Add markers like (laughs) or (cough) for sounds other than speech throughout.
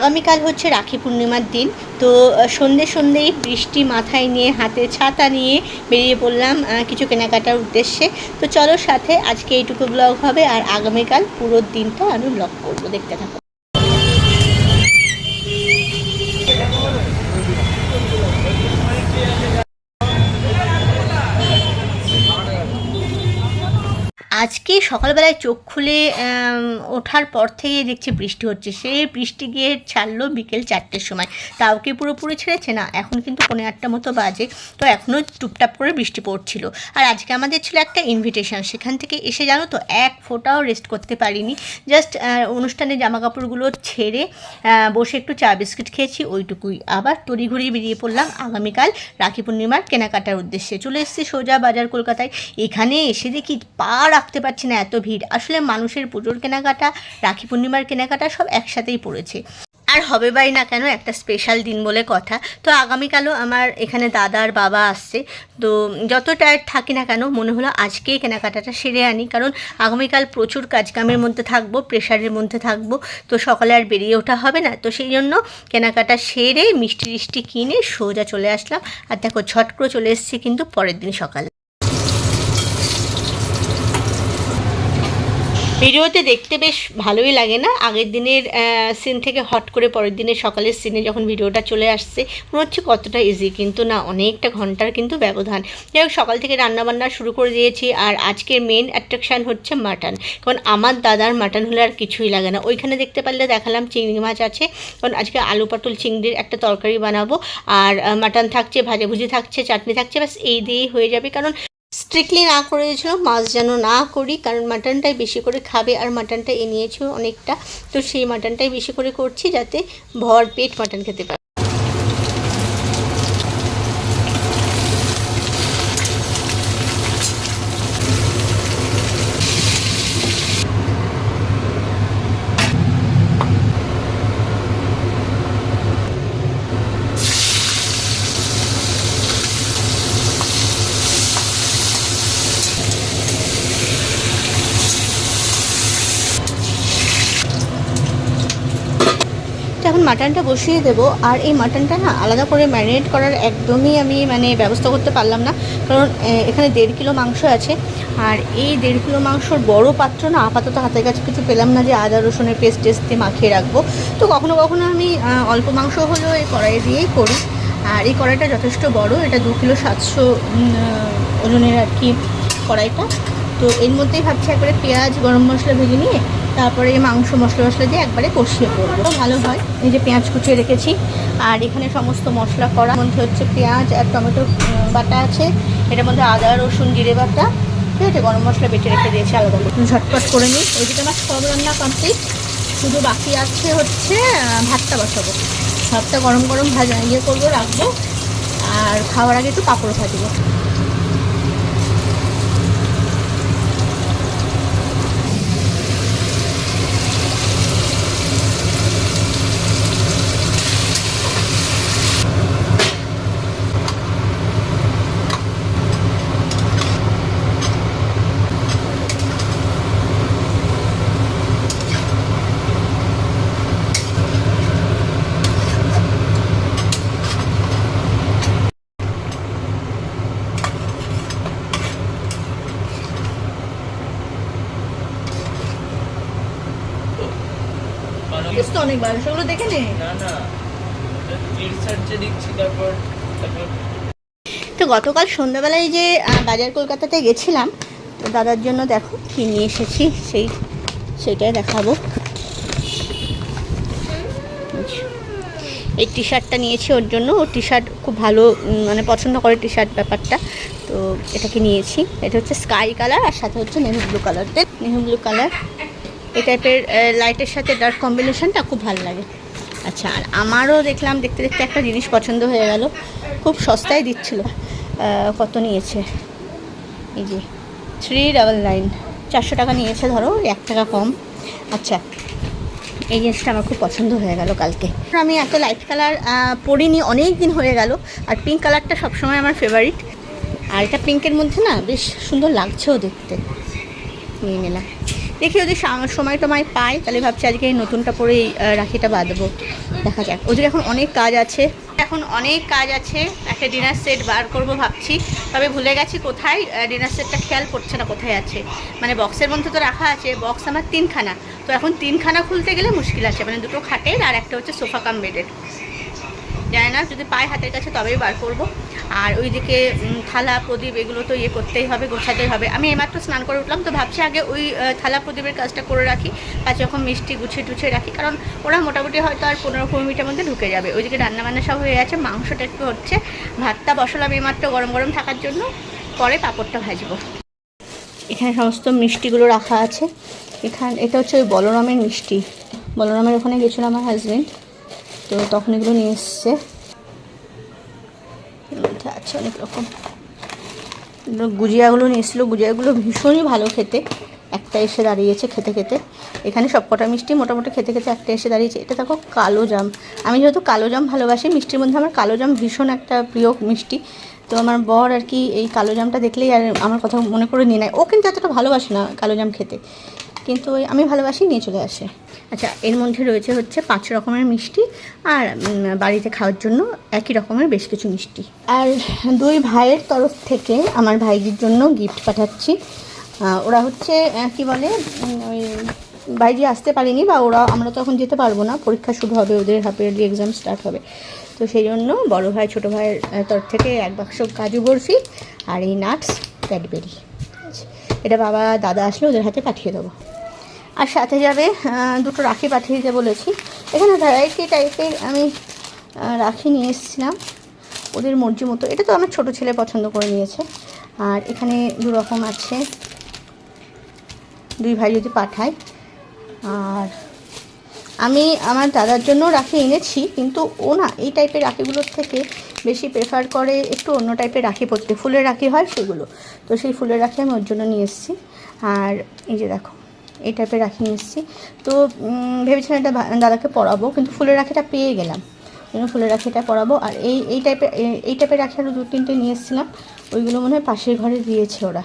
আগামীকাল হচ্ছে রাখি পূর্ণিমার দিন। তো সন্ধে সন্ধেই বৃষ্টি মাথায় নিয়ে, হাতে ছাতা নিয়ে বেরিয়ে পড়লাম কিছু কেনাকাটার উদ্দেশ্যে। তো চলো সাথে আজকে এইটুকু ব্লগ হবে, আর আগামীকাল পুরো দিনটা আমি ব্লগ করব, দেখতে থাকো। আজকে সকালবেলায় চোখ খুলে ওঠার পর থেকে দেখছি বৃষ্টি হচ্ছে। সেই বৃষ্টি গিয়ে ছাড়লো বিকেল চারটের সময়। তাও কি পুরোপুরি ছেড়েছে না, এখন কিন্তু পনেরো আটটা মতো বাজে। তো এখনও টুপটাপ করে বৃষ্টি পড়ছিল। আর আজকে আমাদের ছিল একটা ইনভিটেশন সেখান থেকে এসে জানো তো, এক ফোঁটাও রেস্ট করতে পারিনি। জাস্ট অনুষ্ঠানে জামা কাপড়গুলো ছেড়ে বসে একটু চা বিস্কিট খেয়েছি, ওইটুকুই। আবার তড়িঘড়ি বেরিয়ে পড়লাম আগামীকাল রাখি পূর্ণিমার কেনাকাটার উদ্দেশ্যে। চলে এসেছি সোজা বাজার কলকাতায়। এখানে এসে দেখি পা রাখতে পারছি না এত ভিড়। আসলে মানুষের পুজোর কেনাকাটা, রাখি পূর্ণিমার কেনাকাটা সব একসাথেই পড়েছে। আর হবে বাই না কেন, একটা স্পেশাল দিন বলে কথা। তো আগামীকালও আমার এখানে দাদা আর বাবা আসছে। তো যত টায়ার্ড থাকি না কেন, মনে হলো আজকেই কেনাকাটাটা সেরে আনি। কারণ আগামীকাল প্রচুর কাজকামের মধ্যে থাকব প্রেশারের মধ্যে থাকব। তো সকালে আর বেরিয়ে ওঠা হবে না। তো সেই জন্য কেনাকাটা সেরে মিষ্টি টিষ্টি কিনে সোজা চলে আসলাম। আর দেখো ঝট করে চলে এসেছি কিন্তু পরের দিন সকালে। ভিডিওতে দেখতে বেশ ভালোই লাগে না? আগের দিনের সিন থেকে হট করে পরের দিনের সকালের সিনে যখন ভিডিওটা চলে আসছে, মনে হচ্ছে কতটা ইজি কিন্তু না, অনেকটা ঘণ্টার কিন্তু ব্যবধান। যাই হোক, সকাল থেকে রান্নাবান্না শুরু করে দিয়েছি আর আজকের মেন অ্যাট্রাকশান হচ্ছে মাটন কারণ আমার দাদার মাটন হলে আর কিছুই লাগে না। ওইখানে দেখতে পারলে দেখালাম চিংড়ি মাছ আছে। কারণ আজকে আলু পটল চিংড়ির একটা তরকারি বানাবো। আর মাটন থাকছে, ভাজাভুজি থাকছে, চাটনি থাকছে, ব্যাস এই দিয়েই হয়ে যাবে। কারণ স্ট্রিক্টলি না করে দিয়েছিল মাছ যেন না করি, কারণ মাটনটাই বেশি করে খাবে আর মাটনটা এ নিয়েছিল অনেকটা। তো সেই মাটনটাই বেশি করে করছি যাতে ভর পেট মাটন খেতে পারে তো এখন মাটনটা বসিয়ে দেবো। আর এই মাটনটা না আলাদা করে ম্যারিনেট করার একদমই আমি মানে ব্যবস্থা করতে পারলাম না। কারণ এখানে দেড় কিলো মাংস আছে। আর এই দেড় কিলো মাংসর বড় পাত্র না আপাতত হাতের কাছে কিছু পেলাম না যে আদা, রসুনের পেস্ট টেস্ট মাখিয়ে রাখব। তো কখনো কখনো আমি অল্প মাংস হলেও এই কড়াইয়ে দিয়েই করি। আর এই কড়াইটা যথেষ্ট বড়, এটা দু কিলো সাতশো ওজনের আর কি কড়াইটা। তো এর মধ্যেই ভাবছি একবারে পেঁয়াজ, গরম মশলা ভেজে নিয়ে তারপরে মাংস মশলা মশলা দিয়ে একবারে কষিয়ে করব। ভালো হয়। এই যে পেঁয়াজ কুচিয়ে রেখেছি। আর এখানে সমস্ত মশলা করা। মধ্যে হচ্ছে পেঁয়াজ আর টমেটো বাটা আছে। এটার মধ্যে আদা, রসুন, জিরে বাটা। ঠিক আছে? গরম মশলা বেটে রেখে দিয়েছি আলাদা করে। ঝটপট করে নিই। ওইদিকে আমার সব রান্না কমপ্লিট শুধু বাকি আছে হচ্ছে ভাতটা বসাবো। ভাতটা গরম গরম ভাজা। ইয়ে করব, রাখব। আর খাওয়ার আগে একটু পাঁপড় ভাজবো তো অনেকবার সেগুলো দেখে নে। না না রিসার্চে তারপর তারপর। তো গতকাল সন্ধ্যাবেলায় যে বাজার কলকাতাতে গেছিলাম তো দাদার জন্য দেখো কী নিয়ে এসেছি সেই সেটাই দেখাবো। এই টি শার্টটা নিয়েছি ওর জন্য ও টি শার্ট খুব ভালো মানে পছন্দ করে টি শার্ট ব্যাপারটা। তো এটাকে নিয়েছি এটা হচ্ছে স্কাই কালার আর সাথে হচ্ছে navy blue colour navy blue colour এই টাইপের লাইটের সাথে ডার্ক কম্বিনেশনটা খুব ভালো লাগে। আচ্ছা আর আমারও দেখলাম দেখতে দেখতে একটা জিনিস পছন্দ হয়ে গেল। খুব সস্তায় দিচ্ছিল। কত নিয়েছে? এই যে থ্রি ডাবল নাইন চারশো টাকা নিয়েছে ধরো এক টাকা কম। আচ্ছা এই জিনিসটা আমার খুব পছন্দ হয়ে গেল কালকে। আমি এত লাইট কালার পরিনি, অনেক দিন হয়ে গেল। আর পিঙ্ক কালারটা সবসময় আমার ফেভারিট আর এটা পিঙ্কের মধ্যে না, বেশ সুন্দর লাগছেও দেখতে। নিয়ে নিলাম। দেখি যদি সময় টময় পাই তাহলে ভাবছি আজকে এই নতুনটা পরেই আহ, রাখিটা বাঁধবো। দেখা যাক। ওদের এখন অনেক কাজ আছে। এখন অনেক কাজ আছে। একটা ডিনার সেট বার করব ভাবছি। তবে ভুলে গেছি কোথায় ডিনার সেটটা খেয়াল করছে না কোথায় আছে। মানে বক্সের মধ্যে তো রাখা আছে বক্স আমার তিনখানা। তো এখন তিনখানা খুলতে গেলে মুশকিল আছে। মানে দুটো খাটের আর একটা হচ্ছে সোফা কাম বেডের জানি না। যদি পাই হাতের কাছে তবেই বার করব। আর ওইদিকে থালা, প্রদীপ, এগুলো তো ইয়ে করতেই হবে, গোছাতেই হবে। আমি এইমাত্র স্নান করে উঠলাম, তো ভাবছি আগে ওই থালা, প্রদীপের কাজটা করে রাখি আর যখন মিষ্টি গুছিয়ে টুছিয়ে রাখি। কারণ ওরা মোটামুটি হয়তো আর পনেরো কুড়ি মিনিটের মধ্যে ঢুকে যাবে। ওইদিকে রান্নাবান্না সব হয়ে গেছে, মাংসটা একটু হচ্ছে। ভাতটা বসালাম এইমাত্র গরম গরম থাকার জন্য। পরে পাঁপড়টা ভাজবো। এখানে সমস্ত মিষ্টিগুলো রাখা আছে। এখানে, এটা হচ্ছে ওই বলরামের মিষ্টি। বলরামের ওখানে গেছিল আমার হাজবেন্ড তো তখন এগুলো নিয়ে এসছে। আছে অনেক রকম। গুজিয়াগুলো নিয়ে এসেছিল। গুজিয়াগুলো ভীষণই ভালো খেতে। একটা এসে দাঁড়িয়েছে খেতে খেতে। এখানে সবকটা মিষ্টি মোটামুটি খেতে খেতে একটা এসে দাঁড়িয়েছে। এটা দেখো কালো জাম। আমি যেহেতু কালো জাম ভালোবাসি, মিষ্টির মধ্যে আমার কালো জাম ভীষণ একটা প্রিয় মিষ্টি। তো আমার বর আর কি এই কালো জামটা দেখলেই আর আমার কথা মনে করে নিয়ে নেয়। ও কিন্তু এতটা ভালোবাসে না কালো জাম খেতে। কিন্তু ওই আমি ভালোবাসি, নিয়ে চলে আসে। আচ্ছা এর মধ্যে রয়েছে হচ্ছে পাঁচ রকমের মিষ্টি আর বাড়িতে খাওয়ার জন্য একই রকমের বেশ কিছু মিষ্টি। আর দুই ভাইয়ের তরফ থেকে আমার ভাইজির জন্য গিফট পাঠাচ্ছি। ওরা হচ্ছে কি বলে ওই বাইরে আসতে পারিনি বা ওরা, আমরা তখন যেতে পারব না, পরীক্ষা শুরু হবে, ওদের হাফ ইয়ারলি এক্সাম স্টার্ট হবে। তো সেই জন্য বড়ো ভাই, ছোটো ভাইয়ের তরফ থেকে এক বাক্স কাজু বরফি আর এই নাটস ক্যাডবেরি এটা বাবা, দাদা আসলে ওদের হাতে পাঠিয়ে দেবো। আর সাথে যাবে দুটো রাখি পাঠিয়ে দিতে বলেছি। এখানে ভ্যারাইটি টাইপের আমি রাখি নিয়ে এসেছিলাম। ওদের মর্জি মতো। এটা তো আমার ছোট ছেলে পছন্দ করে নিয়েছে। আর এখানে দু রকম আছে। দুই ভাই যদি পাঠায়। আর আমি আমার দাদার জন্য রাখি এনেছি, কিন্তু ও না, এই টাইপের রাখিগুলোর থেকে বেশি প্রেফার করে একটু অন্য টাইপের রাখি পরতে ফুলের রাখি হয় সেগুলো। তো সেই ফুলের রাখি আমি ওর জন্য নিয়ে এসেছি। আর এই যে দেখো এই টাইপের রাখি এসেছি তো ভেবেছিলাম এটা দাদাকে পরাবো, কিন্তু ফুলের রাখিটা পেয়ে গেলাম। জন্য ফুলের রাখিটা পরাবো। আর এই এই টাইপের এই- এই টাইপের রাখি আরও দু তিনটে নিয়ে এসেছিলাম। ওইগুলো মনে হয় পাশের ঘরে দিয়েছে ওরা,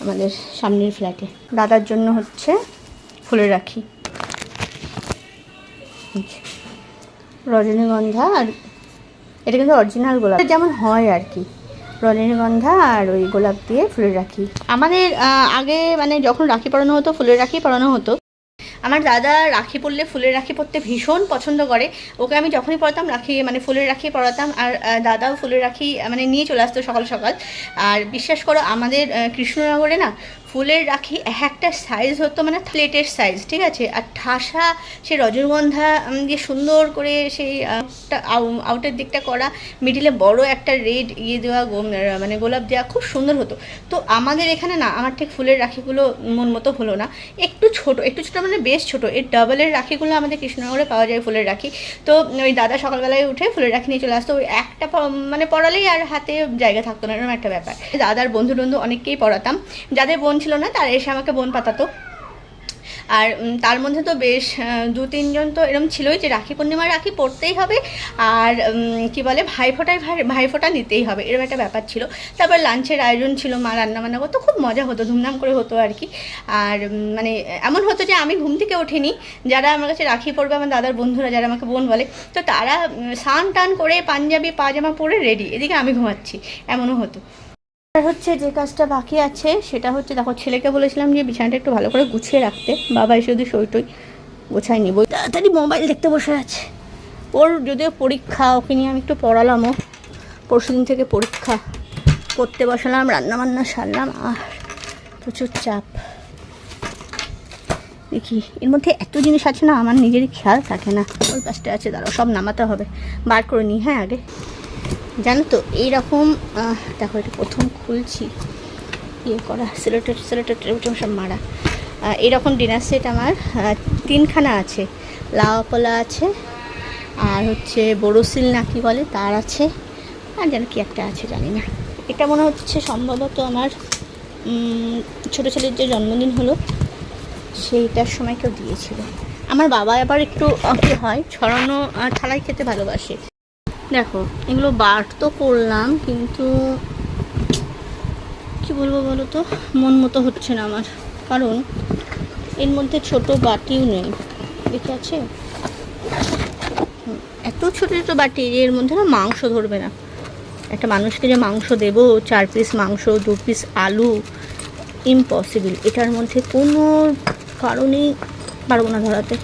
আমাদের সামনের ফ্ল্যাটে দাদার জন্য হচ্ছে ফুলের রাখি। রজনীগন্ধা আর, এটা কিন্তু অরিজিনাল গোলাপ। যেমন হয় আর কি। রজনীগন্ধা আর ওই গোলাপ দিয়ে ফুলের রাখি। আমাদের আগে মানে যখন রাখি পরানো হতো, ফুলের রাখি পরানো হতো, আমার দাদা রাখি পরলে ফুলের রাখি পরতে ভীষণ পছন্দ করে। ওকে আমি যখনই পড়াতাম রাখি মানে ফুলের রাখি পড়াতাম আর দাদাও ফুলের রাখি মানে নিয়ে চলে আসতো সকাল সকাল। আর বিশ্বাস করো, আমাদের কৃষ্ণনগরে না ফুলের রাখি, এক একটা সাইজ হতো মানে প্লেটের সাইজ ঠিক আছে? আর ঠাসা সে রজনীগন্ধা দিয়ে সুন্দর করে সেই আউটের দিকটা করা মিডিলে বড় একটা রেড ইয়ে দেওয়া মানে গোলাপ দেওয়া খুব সুন্দর হতো। তো আমাদের এখানে না, আমার ঠিক ফুলের রাখিগুলো মন মতো হলো না। একটু ছোট একটু ছোট মানে বেশ ছোট। এর ডাবলের রাখিগুলো আমাদের কৃষ্ণনগরে পাওয়া যায় ফুলের রাখি। তো ওই দাদা সকালবেলায় উঠে ফুলের রাখি নিয়ে চলে আসতো। ওই একটা মানে পড়ালেই আর হাতে জায়গা থাকতো না, এরকম একটা ব্যাপার। দাদার বন্ধু টন্ধু অনেককেই পড়াতাম যাদের বোন ছিল না, তারা এসে আমাকে বোন পাতাতো। আর তার মধ্যে তো বেশ দু, তিনজন তো এরকম ছিলই যে রাখি পূর্ণিমা রাখি পড়তেই হবে আর কি বলে ভাইফোঁটায় ভাই ভাইফোঁটা নিতেই হবে এরকম একটা ব্যাপার ছিল। তারপর লাঞ্চের আয়োজন ছিল, মা রান্না বান্না করতো, খুব মজা হতো, ধুমধাম করে হতো আর কি। আর মানে এমন হতো যে আমি ঘুম থেকে ওঠিনি, যারা আমার কাছে রাখি পড়বে আমার দাদার বন্ধুরা যারা আমাকে বোন বলে, তো তারা স্নান টান করে পাঞ্জাবি, পাজামা পরে রেডি, এদিকে আমি ঘুমাচ্ছি, এমনও হতো। আর হচ্ছে যে কাজটা বাকি আছে, সেটা হচ্ছে দেখো, ছেলেকে বলেছিলাম যে বিছানাটা একটু ভালো করে গুছিয়ে রাখতে। বাবা এসে যদি সইটই গোছাই নিব। তাড়াতাড়ি মোবাইল দেখতে বসে আছে। ওর যদিও পরীক্ষা, ওকে নিয়ে আমি একটু পড়ালামও। পরশু দিন থেকে পরীক্ষা পড়তে বসালাম রান্না বান্না সারলাম, আর প্রচুর চাপ। দেখি, এর মধ্যে এত জিনিস আছে না, আমার নিজেরই খেয়াল থাকে না। ওই পাশটা আছে, দাঁড়াও, সব নামাতে হবে। বার করে নিই হ্যাঁ আগে। জানো তো এইরকম দেখো এটা প্রথম খুলছি। ইয়ে করা সিলেটেড সিলেটেড এরকম সব মারা। আহ, এরকম ডিনার সেট আমার তিনখানা আছে। লাউ পোলা আছে আর হচ্ছে বড়শিল না কি বলে তার আছে। আর যেন কি একটা আছে জানি না। এটা মনে হচ্ছে সম্ভবত আমার ছোটো ছেলের যে জন্মদিন হলো সেইটার সময় কেউ দিয়েছিল। আমার বাবা আবার একটু কি হয় ছড়ানো থালায় খেতে ভালোবাসে। দেখো, এগুলো বার তো করলাম, কিন্তু কি বলব বলো তো? মন মতো হচ্ছে না আমার। কারণ এর মধ্যে ছোট বাটিও নেই, দেখে আছে? এত ছোট ছোট বাটি এর মধ্যে না মাংস ধরবে না। একটা মানুষকে যে মাংস দেবো, চার পিস মাংস, দু পিস আলু ইম্পসিবল এটার মধ্যে কোনো কারণেই পারব না ধরাতে।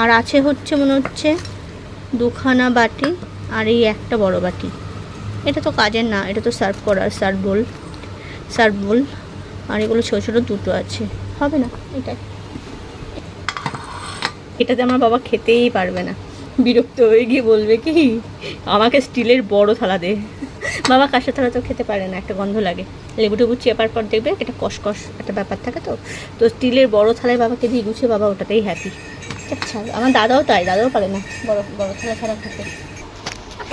আর আছে হচ্ছে মনে হচ্ছে দুখানা বাটি আর এই একটা বড় বাটি। এটা তো কাজের না, এটা তো সার্ভ করার সার্ভ বোল সার্ভ বোল আর এগুলো ছোটো ছোটো দুটো আছে। হবে না? এটাই। এটাতে আমার বাবা খেতেই পারবে না। বিরক্ত হয়ে গিয়ে বলবে, কি? আমাকে স্টিলের বড় থালা দে। বাবা কাঁসা থালা তো খেতে পারে না, একটা গন্ধ লাগে। লেবু টেবু চেপার পর দেখবে একটা কসকস একটা ব্যাপার থাকে তো। তো স্টিলের বড় থালায় বাবাকে দিয়ে গুছিয়ে বাবা ওটাতেই হ্যাপি আচ্ছা আমার দাদাও তাই, দাদাও পারে না বড় বড় থালা ছাড়া খেতে।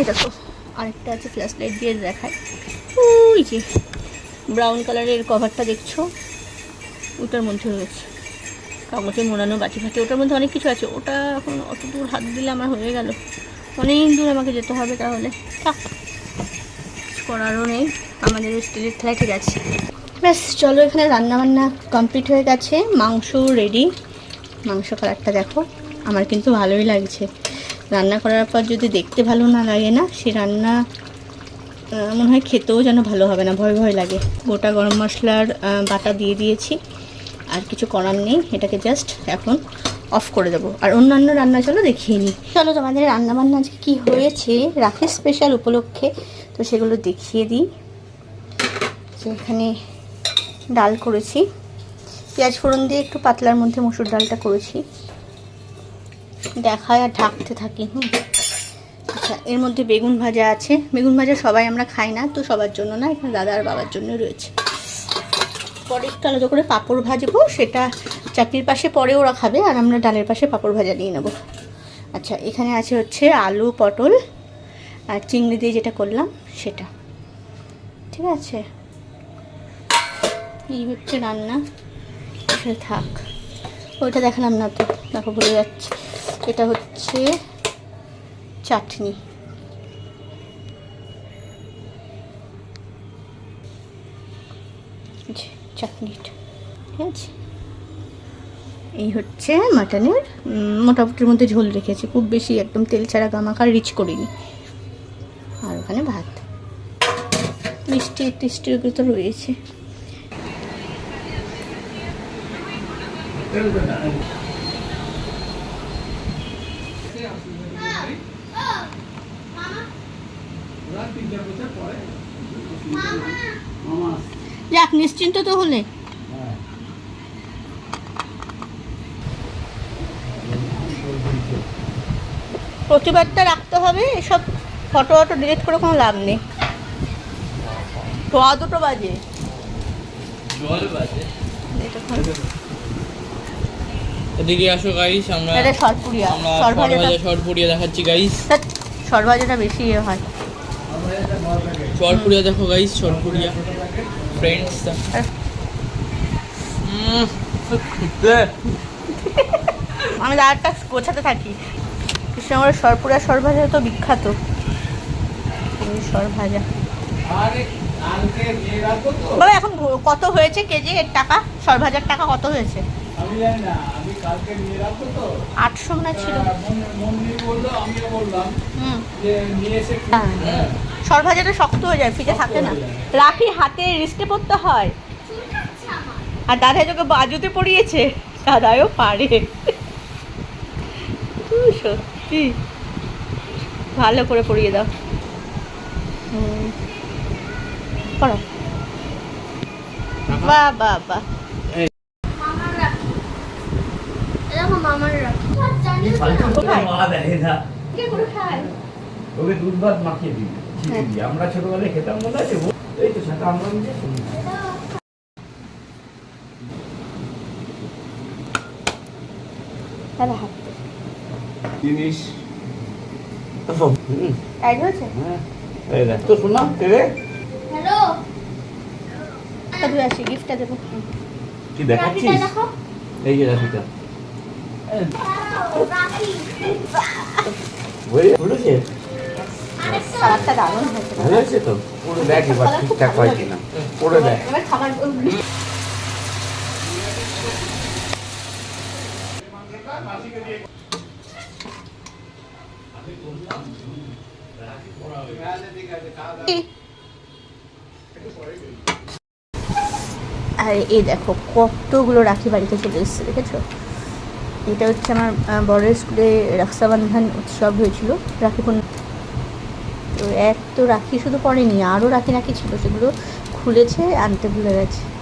এটা তো আরেকটা আছে ফ্ল্যাশ লাইট দিয়ে দেখায়। ওই যে ব্রাউন কালারের কভারটা দেখছ? ওটার মধ্যে রয়েছে। কাগজে মোড়ানো বাটি ফাটি, ওটার মধ্যে অনেক কিছু আছে। ওটা এখন অত দূর হাত দিলে আমার হয়ে গেল। অনেক দূর আমাকে যেতে হবে তাহলে। থাক। করারও নেই, আমাদের স্টিলের থালায় ঠিক আছে। ব্যাস, চলো এখানে রান্না বান্না কমপ্লিট হয়ে গেছে। মাংস রেডি মাংস কালারটা দেখো, আমার কিন্তু ভালোই লাগছে। রান্না করার পর যদি দেখতে ভালো না লাগে না, সে রান্না মনে হয় খেতেও যেন ভালো হবে না, ভয় ভয় লাগে। গোটা গরম মশলার বাটা দিয়ে দিয়েছি। আর কিছু করার নেই, এটাকে জাস্ট এখন অফ করে দেবো। আর অন্যান্য রান্না চলো দেখিয়ে নিই। চলো তোমাদের রান্নাবান্না আজকে কী হয়েছে রাখি স্পেশাল উপলক্ষে তো সেগুলো দেখিয়ে দিই। যে এখানে ডাল করেছি। পেঁয়াজ ফোড়ন দিয়ে একটু পাতলার মধ্যে মসুর ডালটা করেছি। দেখায় আর ঢাকতে থাকি, হুম। আচ্ছা এর মধ্যে বেগুন ভাজা আছে। বেগুন ভাজা সবাই আমরা খাই না, তো সবার জন্য না, এখানে দাদা আর বাবার জন্য রয়েছে। পরে একটু আলাদা করে পাঁপড় ভাজবো, সেটা চাকরির পাশে পরে ওরা খাবে, আর আমরা ডালের পাশে পাঁপড় ভাজা নিয়ে নেব। আচ্ছা এখানে আছে হচ্ছে আলু পটল আর চিংড়ি দিয়ে যেটা করলাম, সেটা। ঠিক আছে? এই হচ্ছে রান্না। থাক। ওইটা দেখালাম না তো, দেখো ভুলে যাচ্ছে। এটা হচ্ছে চাটনি। চাটনিটা ঠিক আছে? এই হচ্ছে মাটনের মোটামুটির মধ্যে ঝোল রেখেছি। খুব বেশি একদম তেল ছাড়া গামাখা রিচ করিনি। তো রয়েছে। যাক, নিশ্চিন্ত তো হলে। প্রতিবাদটা রাখতে হবে, এসব ফটো ফটো ডিলিট করে কোনো লাভ নেই। সোয়া দুটো বাজে। এদিকে আসো গাইস আমরা এটা সরপুরিয়া আমরা দেখাচ্ছি গাইস ধ্যাৎ, সর ভাজাটা বেশি ইয়ে হয়। শর্ট পুড়িয়া দেখো গাইস ফ্রেন্ডস আর আমি দাঁড়টা গোছাতে থাকি। কৃষ্ণনগরের সরপুরিয়া সরভাজা তো বিখ্যাত। সরভাজা সর ভাজা। বাবা এখন কত হয়েছে কেজি এর টাকা? সর ভাজার টাকা কত হয়েছে? আমি জানি না আমি কালকে নিয়ে রাখব তো। আটশো মনে ছিল। হ্যাঁ। হ্যাঁ। সর ভাজাটা শক্ত হয়ে যায় ফ্রিজে থাকে না। রাখি হাতে রিস্টে পড়তে হয়। আর দাদা তোকে বাজুতে পড়িয়েছে। দাদাও পারে। সত্যি। ভালো করে পড়িয়ে দাও। হুম। করো। বাহ বাহ বাহ ওকে দুধ ভাত মাখিয়ে দিবি। আমরা ছোটবেলায় খেতাম মনে আছে এই তো আমরা নিজে হাত জিনিস হ্যাঁ এই দেখ। তো শোনা হাতটা ধুয়ে আসি গিফটটা দেবো কি দেখাচ্ছিস? এই যে রাখিটা। ভালো হয়েছে তো? পুরো দেখ এবার ঠিকঠাক হয় কিনা। পুরো দেখ। খাবার Hey. আর, এই দেখো, কতগুলো রাখি বাড়িতে চলে এসেছে, দেখেছ? এটা হচ্ছে আমার বড়ের স্কুলে রক্ষাবন্ধন উৎসব হয়েছিল, রাখি পূর্ণ- তো এক তো রাখি শুধু পড়েনি, আরও রাখি রাখি ছিল, সেগুলো খুলেছে, আনতে ভুলে গেছে।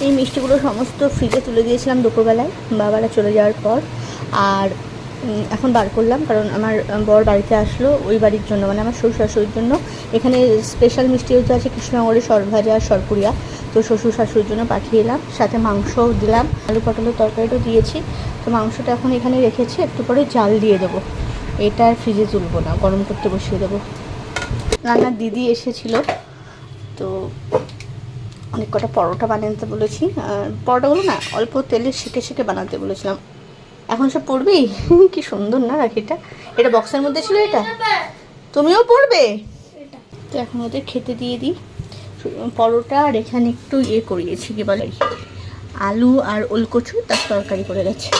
এই মিষ্টিগুলো সমস্ত ফ্রিজে তুলে দিয়েছিলাম দুপুরবেলায়, বাবারা চলে যাওয়ার পর, আর এখন বার করলাম, কারণ আমার বর বাড়িতে আসলো ওই বাড়ির জন্য মানে আমার শ্বশুর শাশুড়ির জন্য। এখানে স্পেশাল মিষ্টি হচ্ছে আছে কৃষ্ণনগরের সরভাজা আর সরপুরিয়া। তো শ্বশুর শাশুড়ির জন্য পাঠিয়ে এলাম, সাথে মাংসও দিলাম, আলু পটলের তরকারিটাও দিয়েছি। তো মাংসটা এখন এখানে রেখেছি, একটু পরে জাল দিয়ে দেবো। এটা আর ফ্রিজে তুলবো না, গরম করতে বসিয়ে দেবো। রান্নার দিদি এসেছিল, তো অনেক কটা পরোটা বানাতে বলেছি। আর পরোটাগুলো না অল্প তেলে শিখে শিখে বানাতে বলেছিলাম। এখন সব পড়বি? (laughs) কি সুন্দর না রাখিটা। এটা বক্সের মধ্যে ছিল এটা? তুমিও পড়বে? তো এখন ওদের খেতে দিয়ে দিই। পরোটা আর এখানে একটু ইয়ে করিয়েছি, কি বলে? আলু আর ওলকচু, তার তরকারি করে গেছে।